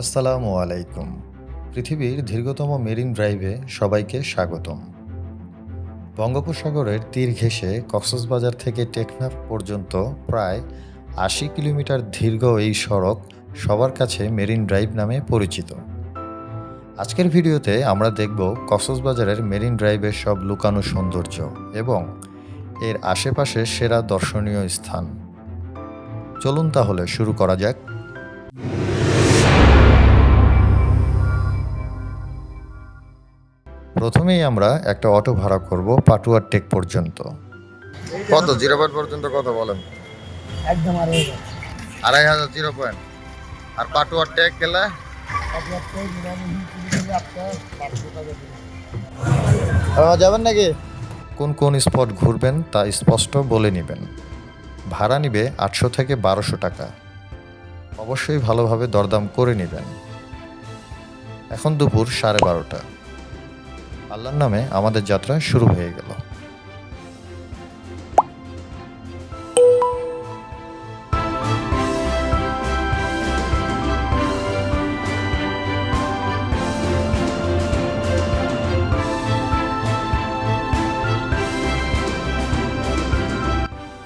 আসসালামু আলাইকুম। পৃথিবীর দীর্ঘতম মেরিন ড্রাইভে সবাইকে স্বাগতম। বঙ্গোপসাগরের তীর ঘেঁষে কক্সবাজার থেকে টেকনাফ পর্যন্ত প্রায় আশি কিলোমিটার দীর্ঘ এই সড়ক সবার কাছে মেরিন ড্রাইভ নামে পরিচিত। আজকের ভিডিওতে আমরা দেখব কক্সবাজারের মেরিন ড্রাইভের সব লুকানো সৌন্দর্য এবং এর আশেপাশে সেরা দর্শনীয় স্থান। চলুন তাহলে শুরু করা যাক। প্রথমেই আমরা একটা অটো ভাড়া করব পাটুয়ার টেক পর্যন্ত। কত? জিরো পয়েন্ট পর্যন্ত কত বলেন? একদম আড়াই হাজার। Zero point. আর পাটুয়ার টেক গেলে? যাবেন নাকি? কোন কোন স্পট ঘুরবেন তা স্পষ্ট বলে নেবেন। ভাড়া নিবে আটশো থেকে বারোশো টাকা। অবশ্যই ভালোভাবে দরদাম করে নেবেন। এখন দুপুর সাড়ে বারোটা। আল্লাহর নামে আমাদের যাত্রা শুরু হয়ে গেল।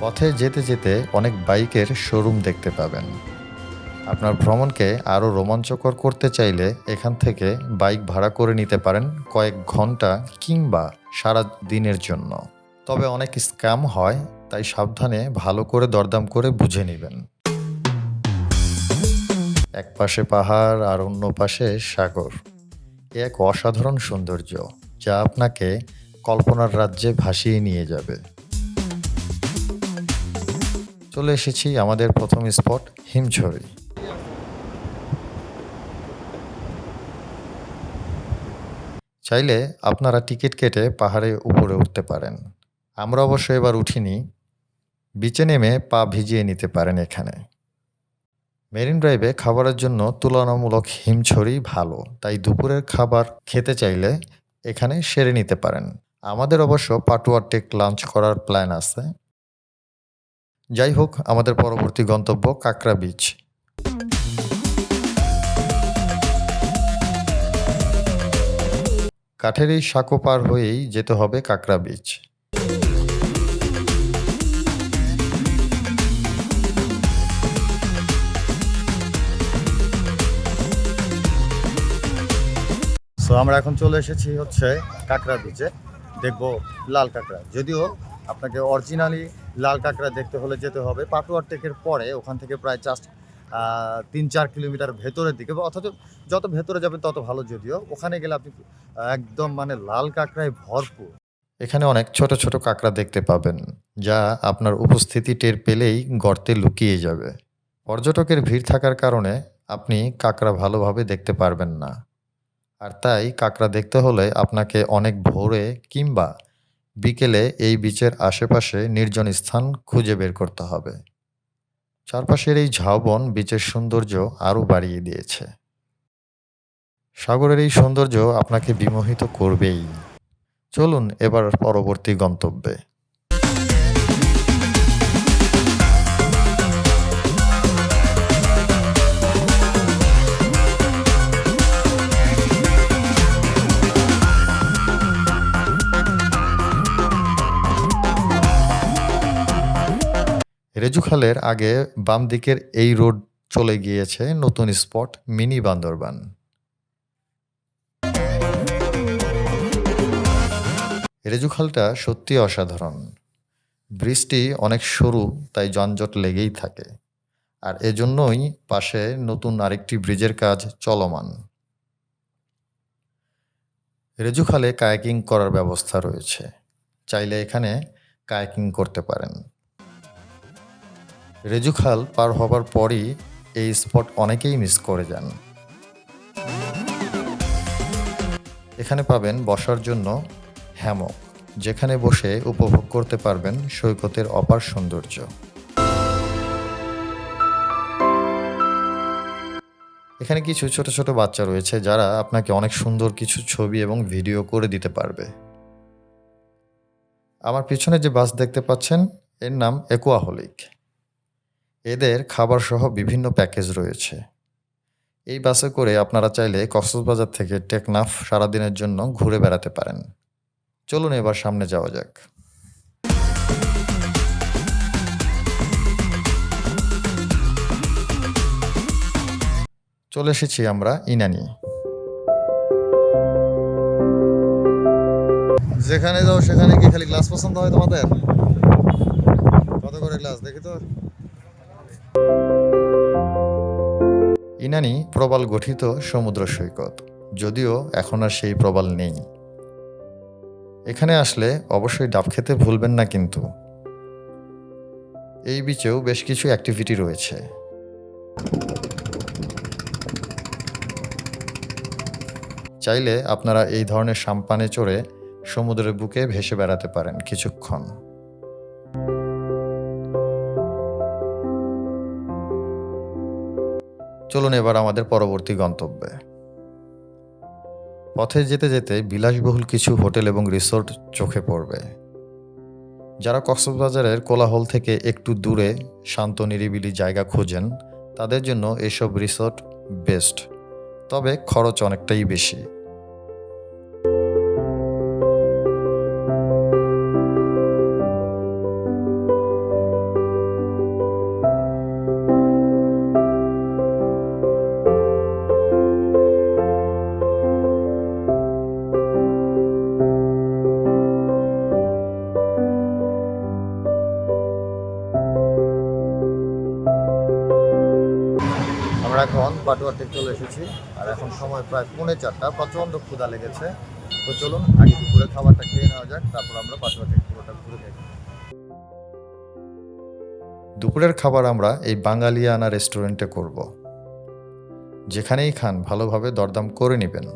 পথে যেতে যেতে অনেক বাইকের শোরুম দেখতে পাবেন। আপনার ভ্রমণকে আরও রোমাঞ্চকর করতে চাইলে এখান থেকে বাইক ভাড়া করে নিতে পারেন কয়েক ঘণ্টা কিংবা সারা দিনের জন্য। তবে অনেক স্ক্যাম হয়, তাই সাবধানে ভালো করে দরদাম করে বুঝে নেবেন। এক পাশে পাহাড় আর অন্য পাশে সাগর। এক অসাধারণ সৌন্দর্য, যা আপনাকে কল্পনার রাজ্যে ভাসিয়ে নিয়ে যাবে। চলে এসেছি আমাদের প্রথম স্পট, হিমছড়ি। চাইলে আপনারা টিকিট কেটে পাহাড়ে উপরে উঠতে পারেন। আমরা অবশ্য এবার উঠিনি। বিচে নেমে পা ভিজিয়ে নিতে পারেন এখানে। মেরিন ড্রাইভে খাবারের জন্য তুলনামূলক হিমছড়ি ভালো, তাই দুপুরের খাবার খেতে চাইলে এখানে সেরে নিতে পারেন। আমাদের অবশ্য পাটুয়ার টেক লাঞ্চ করার প্ল্যান আছে। যাই হোক, আমাদের পরবর্তী গন্তব্য কাকরা বিচ। কাঠের এই সাঁকো পার হয়েই যেতে হবে কাঁকড়া বিচ সো আমরা এখন চলে এসেছি হচ্ছে কাঁকড়া বিচে দেখব লাল কাঁকড়া। যদিও আপনাকে অরিজিনালি লাল কাঁকড়া দেখতে হলে যেতে হবে। পাটুয়ার টেকের পরে ওখান থেকে প্রায় জাস্ট তিন চার কিলোমিটার ভেতরের দিকে অথচ যত ভেতরে যাবেন তত ভালো যদিও। ওখানে গেলে আপনি একদম মানে লাল কাঁকড়ায় ভরপুর। এখানে অনেক ছোট ছোট কাঁকড়া দেখতে পাবেন, যা আপনার উপস্থিতি টের পেলেই গর্তে লুকিয়ে যাবে। পর্যটকের ভিড় থাকার কারণে আপনি কাঁকড়া ভালোভাবে দেখতে পারবেন না। আর তাই কাঁকড়া দেখতে হলে আপনাকে অনেক ভোরে কিংবা বিকেলে এই বিচের আশেপাশে নির্জন স্থান খুঁজে বের করতে হবে। চারপাশের এই ঝাউবন বীচের সৌন্দর্য আরও বাড়িয়ে দিয়েছে। সাগরের এই সৌন্দর্য আপনাকে বিমোহিত করবেই। চলুন এবার পরবর্তী গন্তব্যে। রেজুখালের আগে বাম দিকের এই রোড চলে গিয়েছে নতুন স্পট, মিনি বান্দরবান। রেজুখালটা সত্যি অসাধারণ। ব্রিজটি অনেক সরু, তাই যানজট লেগেই থাকে। আর এজন্যই পাশে নতুন আরেকটি ব্রিজের কাজ চলমান। রেজুখালে কায়াকিং করার ব্যবস্থা রয়েছে। চাইলে এখানে কায়াকিং করতে পারেন। রেজুখাল পার হবার পরই এই স্পট অনেকেই মিস করে যান। এখানে পাবেন বসার জন্য হ্যামক, যেখানে বসে উপভোগ করতে পারবেন সৈকতের অপার সৌন্দর্য। এখানে কিছু ছোট ছোট বাচ্চা রয়েছে যারা আপনাকে অনেক সুন্দর কিছু ছবি এবং ভিডিও করে দিতে পারবে। আমার পিছনে যে বাস দেখতে পাচ্ছেন, এর নাম একুয়াহলিক। এদের খাবার সহ বিভিন্ন প্যাকেজ রয়েছে। এই বাসে করে আপনারা চাইলে কক্সবাজার থেকে টেকনাফ সারাদিনের জন্য ঘুরে বেড়াতে পারেন। চলুন এবার সামনে যাওয়া যাক। চলে এসেছি আমরা ইনানি। যেখানে যাও সেখানে কি খালি গ্লাস পছন্দ হয় তোমাদের? কত করে গ্লাস দেখি তো। ইনানি প্রবাল গঠিত সমুদ্র সৈকত, যদিও এখন আর সেই প্রবাল নেই। এখানে আসলে অবশ্যই ডাব খেতে ভুলবেন না কিন্তু। এই বিচেও বেশ কিছু অ্যাক্টিভিটি রয়েছে। চাইলে আপনারা এই ধরনের সাম্পানে চড়ে সমুদ্রের বুকে ভেসে বেড়াতে পারেন কিছুক্ষণ। চলুন এবার আমাদের পরবর্তী গন্তব্যে। পথে যেতে যেতে বিলাসবহুল কিছু হোটেল এবং রিসোর্ট চোখে পড়বে। যারা কক্সবাজারের কোলাহল থেকে একটু দূরে শান্ত নিরিবিলি জায়গা খোঁজেন, তাদের জন্য এসব রিসোর্ট বেস্ট। তবে খরচ অনেকটাই বেশি। আমরা এখন থেকে চলে এসেছি। আর এখন সময় প্রায় পৌনে চারটা। প্রচণ্ড ক্ষুধা লেগেছে। তো চলুন, আগে দুপুরে খাবারটা খেয়ে নেওয়া যাক, তারপর আমরা থেকে পুরোটা ঘুরে দেখব। দুপুরের খাবার আমরা এই বাঙালিয়ানা রেস্টুরেন্টে করব। যেখানেই খান, ভালোভাবে দরদাম করে নেবেন।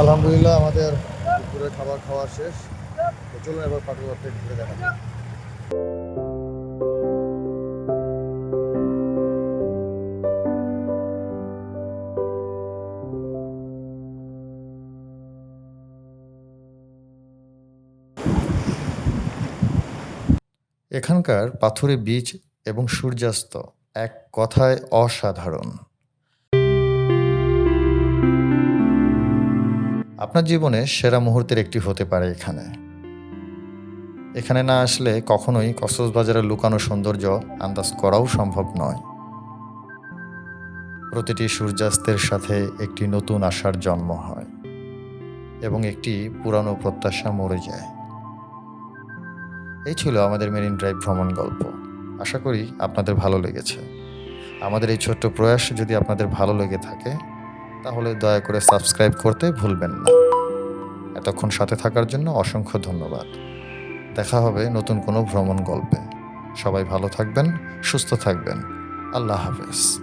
আলহামদুলিল্লাহ, আমাদের দুপুরের খাবার খাওয়া শেষ। চলুন এবার থেকে ঘুরে দেখা যাক এখানকার পাথুরে বীজ এবং সূর্যাস্ত এক কথায় অসাধারণ। আপনার জীবনে সেরা মুহূর্তের একটি হতে পারে এখানে। এখানে না আসলে কখনোই কক্সবাজারের লুকানো সৌন্দর্য আন্দাজ করাও সম্ভব নয়। প্রতিটি সূর্যাস্তের সাথে একটি নতুন আশার জন্ম হয় এবং একটি পুরানো প্রত্যাশা মরে যায়। এই ছিল আমাদের মেরিন ড্রাইভ ভ্রমণ গল্প। আশা করি আপনাদের ভালো লেগেছে। আমাদের এই ছোট্ট প্রয়াস যদি আপনাদের ভালো লেগে থাকে, তাহলে দয়া করে সাবস্ক্রাইব করতে ভুলবেন না। এতক্ষণ সাথে থাকার জন্য অসংখ্য ধন্যবাদ। দেখা হবে নতুন কোনো ভ্রমণ গল্পে। সবাই ভালো থাকবেন সুস্থ থাকবেন। আল্লাহ হাফেজ।